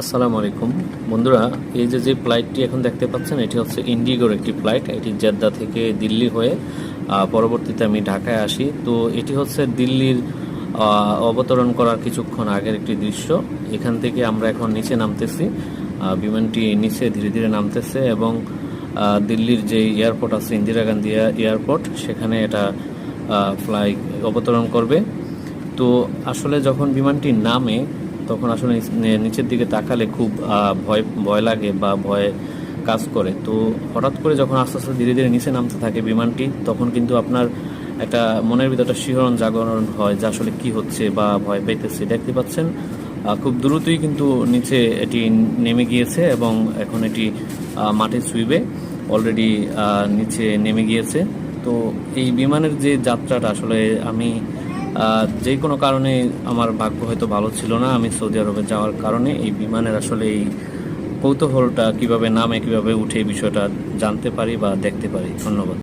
আসসালামু আলাইকুম। বন্ধুরা, এই যে যে ফ্লাইটটি এখন দেখতে পাচ্ছেন, এটি হচ্ছে ইন্ডিগোর একটি ফ্লাইট এটি জেদ্দা থেকে দিল্লি হয়ে পরবর্তীতে আমি ঢাকায় আসি। তো এটি হচ্ছে দিল্লির অবতরণ করার কিছুক্ষণ আগের একটি দৃশ্য। এখান থেকে আমরা এখন নিচে নামতেছি। বিমানটি নিচে ধীরে ধীরে নামতেছে এবং দিল্লির যে এয়ারপোর্ট আছে, ইন্দিরা গান্ধী এয়ারপোর্ট সেখানে এটা ফ্লাই অবতরণ করবে। তো আসলে যখন বিমানটি নামে তখন আসলে নিচের দিকে তাকালে খুব ভয় ভয় লাগে বা ভয় কাজ করে। তো হঠাৎ করে যখন আস্তে আস্তে ধীরে ধীরে নিচে নামতে থাকে বিমানটি, তখন কিন্তু আপনার একটা মনের ভিতরে একটা শিহরণ জাগরণ হয় যে আসলে কি হচ্ছে বা ভয় পেতেছে দেখতে পাচ্ছেন খুব দ্রুতই কিন্তু নিচে এটি নেমে গিয়েছে এবং এখন এটি মাঠে ছুঁইবে। অলরেডি নিচে নেমে গিয়েছে। তো এই বিমানের যে যাত্রাটা আসলে আমি যে কোনো কারণে আমার ভাগ্য হয়তো ভালো ছিল না। আমি সৌদি আরবে যাওয়ার কারণে এই বিমানের আসলে এই কৌতূহলটা কীভাবে নামে, কীভাবে উঠে এই বিষয়টা জানতে পারি বা দেখতে পারি। ধন্যবাদ।